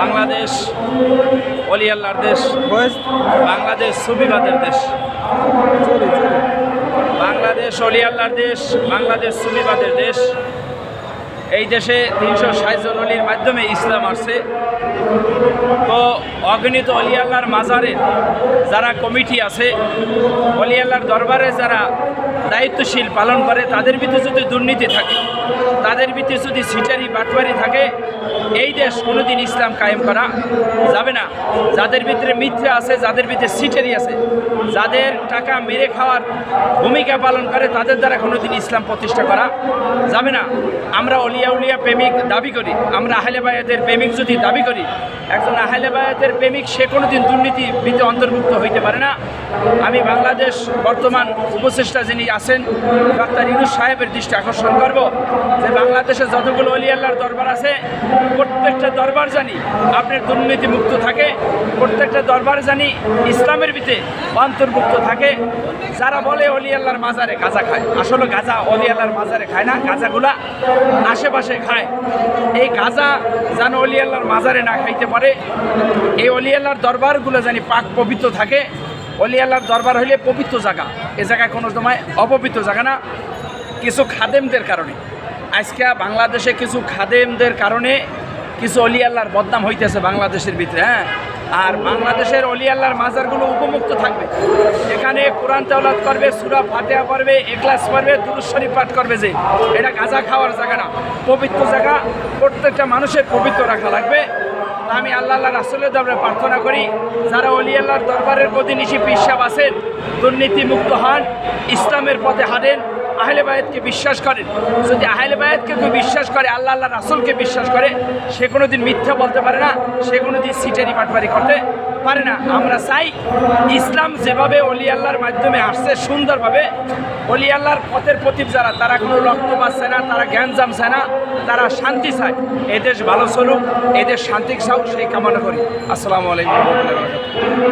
বাংলাদেশ অলি আল্লাহর দেশ বাংলাদেশ সুবিবাদের দেশ। বাংলাদেশ অলি আল্লাহর দেশ বাংলাদেশ সুবিবাদের দেশ। এই দেশে তিনশো ষাট জন অলির মাধ্যমে ইসলাম আসছে। তো অগণিত অলি আল্লাহর মাজারে যারা কমিটি আছে অলি আল্লাহর দরবারে যারা দায়িত্বশীল পালন করে তাদের ভিতরে যদি দুর্নীতি থাকে তাদের ভিতরে যদি সিটারি বাটবারি থাকে এই দেশ কোনোদিন ইসলাম কায়েম করা যাবে না। যাদের ভিতরে মিথ্যা আছে, যাদের ভিতরে সিটারি আছে, যাদের টাকা মেরে খাওয়ার ভূমিকা পালন করে, তাদের দ্বারা কোনোদিন ইসলাম প্রতিষ্ঠা করা যাবে না। আমরা অলিয়া উলিয়া প্রেমিক দাবি করি, আমরা আহলে বায়াতের প্রেমিক যদি দাবি করি, একজন আহলে বায়াতের প্রেমিক, সে কোনোদিন দুর্নীতি ভিতরে অন্তর্ভুক্ত হইতে পারে না। আমি বাংলাদেশ বর্তমান উপদেষ্টা যিনি আছেন, ডাক্তার ইউনুস সাহেবের দৃষ্টি আকর্ষণ করব যে বাংলাদেশে যতগুলো অলি আল্লাহর দরবার আছে প্রত্যেকটা দরবার জানি আপনার দুর্নীতি মুক্ত থাকে, প্রত্যেকটা দরবার জানি ইসলামের ভিতরে অন্তর্ভুক্ত থাকে। যারা বলে অলি আল্লাহর মাজারে গাঁজা খায়, আসলে গাঁজা অলি আল্লাহর মাজারে খায় না, গাঁজাগুলা আশেপাশে খায়। এই গাঁজা যেন অলি আল্লাহর মাজারে না খাইতে পারে, এই অলি আল্লাহর দরবারগুলো জানি পাক পবিত্র থাকে। অলি আল্লাহর দরবার হইলে পবিত্র জায়গা, এ জায়গায় কোনো সময় অপবিত্র জায়গা না। কিছু খাদেমদের কারণে। আজকে বাংলাদেশে কিছু খাদেমদের কারণে কিছু অলি আল্লাহর বদনাম হইতেছে বাংলাদেশের ভিতরে হ্যাঁ? আর বাংলাদেশের অলি আল্লাহর মাজারগুলো উপমুক্ত থাকবে। এখানে কোরআন তেওলাত করবে, সুরা ফাতেহা পড়বে এক্লাস পড়বে শরীফ পাঠ করবে যে। এটা গাঁজা খাওয়ার জায়গা না, পবিত্র জায়গা। প্রত্যেকটা মানুষের পবিত্র রাখা লাগবে। আমি আল্লাহ আল্লাহ রাসুলের দরবারে প্রার্থনা করি, যারা অলি আল্লাহর দরবারের প্রতিনিধি পিসাব আছেন দুর্নীতি মুক্ত হন, ইসলামের পথে হাঁটেন আহলে বায়াতকে বিশ্বাস করেন যদি আহলে বায়াতকে কেউ বিশ্বাস করে, আল্লাহ আল্লাহ রাসুলকে বিশ্বাস করে, সে কোনো দিন মিথ্যা বলতে পারে না, সে কোনো দিন সিটারি পাটপারি করতে পারে না। আমরা চাই ইসলাম যেভাবে অলি আল্লাহর মাধ্যমে আসছে, সুন্দরভাবে, অলি আল্লাহর পথের প্রতীপ যারা, তারা কোনো রক্ত পাচ্ছে না, তারা জ্ঞান জামছে না, তারা শান্তি চায়। এদেশ ভালো চলুক এদেশ শান্তি চাও সেই কামনা করি। আসসালামু আলাইকুম